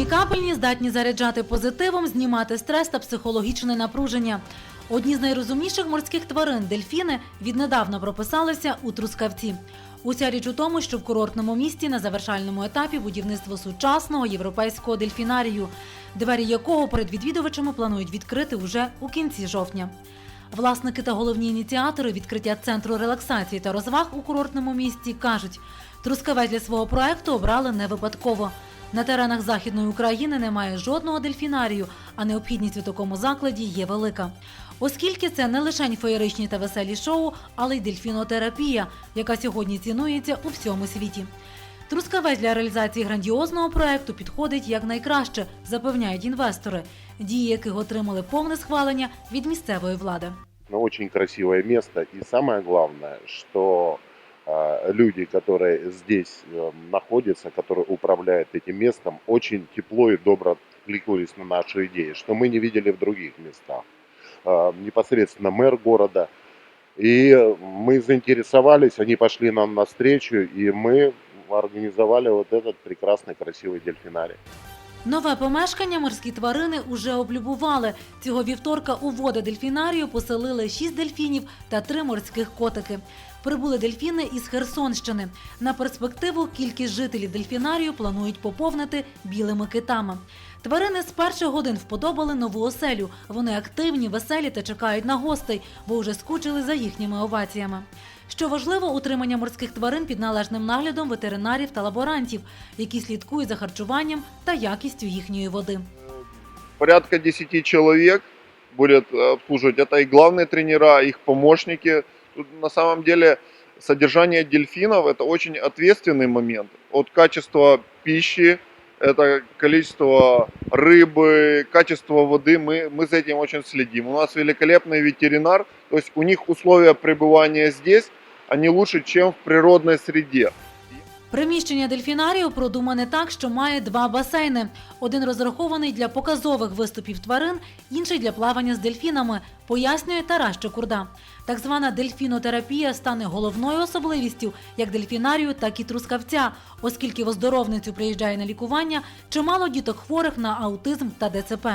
Водні капельні здатні заряджати позитивом, знімати стрес та психологічне напруження. Одні з найрозумніших морських тварин дельфіни віднедавна прописалися у трускавці. Уся річ у тому, що в курортному місті на завершальному етапі будівництво сучасного європейського дельфінарію, двері якого перед відвідувачами планують відкрити уже у кінці жовтня. Власники та головні ініціатори відкриття центру релаксації та розваг у курортному місті кажуть, трускавець для свого проекту обрали не випадково. На теренах Західної України немає жодного дельфінарію, а необхідність у такому закладі є велика. Оскільки це не лише феєричні та веселі шоу, але й дельфінотерапія, яка сьогодні цінується у всьому світі. Трускавець для реалізації грандіозного проекту підходить якнайкраще, запевняють інвестори, дії яких отримали повне схвалення від місцевої влади. Ну, очень красивое место. И самое главное, что люди, которые здесь э, находятся, которые управляют этим местом, очень тепло и добро откликнулись на нашу идею, что мы не видели в других местах. Э, непосредственно мэр города. И мы заинтересовались, они пошли нам навстречу, и мы организовали вот этот прекрасный, красивый дельфинарий. Нове помешкання морські тварини уже облюбували. Цього вівторка у води дельфінарію поселили шість дельфінів та три морських котики. Прибули дельфіни із Херсонщини. На перспективу кількість жителів дельфінарію планують поповнити білими китами. Тварини з перших годин вподобали нову оселю. Вони активні, веселі та чекають на гостей, бо вже скучили за їхніми оваціями. Що важливо, утримання морських тварин під належним наглядом ветеринарів та лаборантів, які слідкують за харчуванням та якістю їхньої води. порядка 10 человек будет э, обслуживать. Это и главные тренера, их помощники. Тут на самом деле содержание дельфинов это очень ответственный момент. От качества пищи, это количество рыбы, качество воды, мы, мы за этим очень следим. У нас великолепный ветеринар, то есть у них условия пребывания здесь, они лучше, чем в природной среде. Приміщення дельфінарію продумане так, що має два басейни: один розрахований для показових виступів тварин, інший для плавання з дельфінами, пояснює Тарас Чекурда. Так звана дельфінотерапія стане головною особливістю як дельфінарію, так і трускавця, оскільки в оздоровницю приїжджає на лікування чимало діток хворих на аутизм та ДЦП.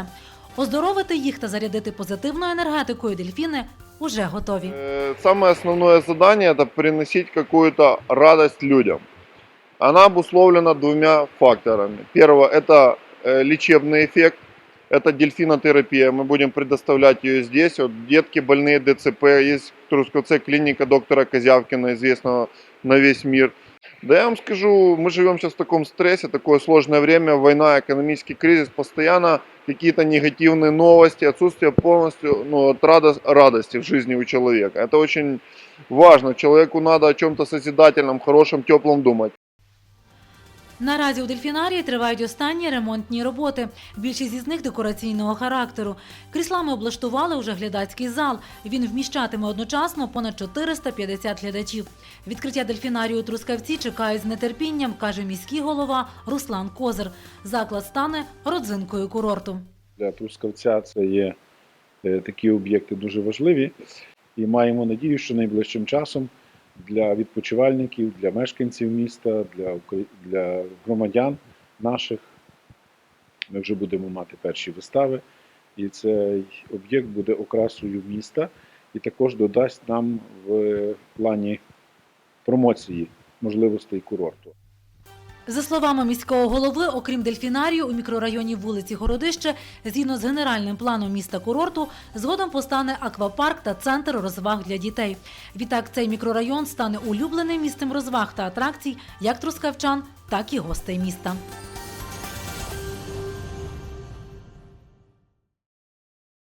Оздоровити їх та зарядити позитивною енергетикою дельфіни уже готові. Э, Самое основное задание это приносить какую-то радость людям. Она обусловлена двумя факторами. Первое это э, лечебный эффект, это дельфинотерапия. Мы будем предоставлять ее здесь. Вот детки больные ДЦП, есть в Трусковце клиника доктора Козявкина, известного на весь мир. Да я вам скажу, мы живем сейчас в таком стрессе, такое сложное время, война, экономический кризис, постоянно какие-то негативные новости, отсутствие полностью ну, от радос- радости в жизни у человека. Это очень важно. Человеку надо о чем-то созидательном, хорошем, теплом думать. Наразі у дельфінарії тривають останні ремонтні роботи. Більшість із них декораційного характеру. Кріслами облаштували уже глядацький зал. Він вміщатиме одночасно понад 450 глядачів. Відкриття дельфінарію Трускавці чекають з нетерпінням, каже міський голова Руслан Козир. Заклад стане родзинкою курорту. для Трускавця це є е, такі об'єкти дуже важливі. І маємо надію, що найближчим часом для відпочивальників, для мешканців міста, для, для громадян наших ми вже будемо мати перші вистави. І цей об'єкт буде окрасою міста і також додасть нам в плані промоції можливостей курорту. За словами міського голови, окрім дельфінарію, у мікрорайоні вулиці Городище, згідно з генеральним планом міста курорту, згодом постане аквапарк та центр розваг для дітей. Відтак цей мікрорайон стане улюбленим місцем розваг та атракцій як трускавчан, так і гостей міста.